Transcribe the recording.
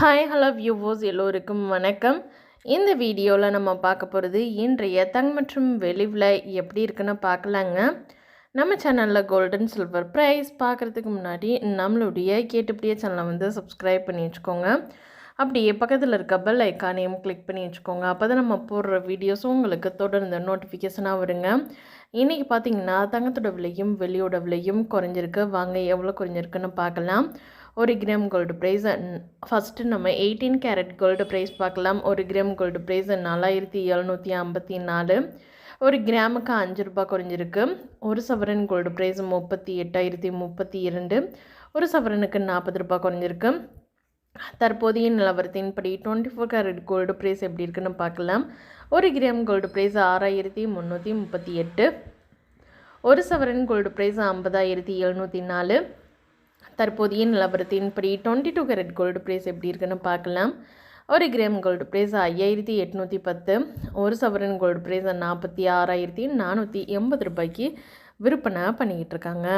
Hi hello வியூவோஸ் எல்லோருக்கும் வணக்கம். இந்த வீடியோவில் நம்ம பார்க்க போகிறது இன்றைய தங் மற்றும் வெளிவில் எப்படி இருக்குன்னு பார்க்கலாங்க. நம்ம சேனலில் கோல்டன் சில்வர் ப்ரைஸ் பார்க்குறதுக்கு முன்னாடி நம்மளுடைய கேட்டுப்படியே சேனலை வந்து சப்ஸ்கிரைப் பண்ணி வச்சுக்கோங்க. அப்படியே பக்கத்தில் இருக்க பெல் ஐக்கானையும் கிளிக் பண்ணி வச்சுக்கோங்க. அப்போ தான் நம்ம போடுற வீடியோஸும் உங்களுக்கு தொடர்ந்து நோட்டிஃபிகேஷனாக வருங்க. இன்றைக்கி பார்த்தீங்கன்னா தங்கத்தோட விலையும் வெளியோட விலையும் குறைஞ்சிருக்கு. வாங்க எவ்வளோ குறைஞ்சிருக்குன்னு பார்க்கலாம். ஒரு கிராம் கோல்டு ப்ரைஸ் ஃபஸ்ட்டு நம்ம எயிட்டீன் கேரட் கோல்டு ப்ரைஸ் பார்க்கலாம். ஒரு கிராம் கோல்டு ப்ரைஸ் நாலாயிரத்தி எழுநூற்றி ஐம்பத்தி நாலு. ஒரு கிராமுக்கு அஞ்சு ரூபாய் குறைஞ்சிருக்கு. ஒரு சவரன் கோல்டு ப்ரைஸ் முப்பத்தி எட்டாயிரத்தி முப்பத்தி இரண்டு. ஒரு சவரனுக்கு நாற்பது ரூபாய் குறைஞ்சிருக்கு. தற்போதைய நிலவரத்தின்படி twenty four carat gold price எப்படி இருக்குன்னு பார்க்கலாம். ஒரு கிராம் கோல்டு ப்ரைஸ் ஆறாயிரத்தி முந்நூற்றி முப்பத்தி எட்டு. ஒரு சவரன் கோல்டு ப்ரைஸ் ஐம்பதாயிரத்தி எழுநூற்றி நாலு. தற்போதைய நிலவரத்தின்படி twenty two carat gold price எப்படி இருக்குன்னு பார்க்கலாம். ஒரு கிராம் கோல்டு ப்ரைஸ் ஐயாயிரத்தி எட்நூற்றி பத்து ஒரு சவரன் கோல்டு ப்ரைஸ் நாற்பத்தி ஆறாயிரத்தி நானூற்றி எண்பது ரூபாய்க்கு விற்பனை பண்ணிக்கிட்டு இருக்காங்க.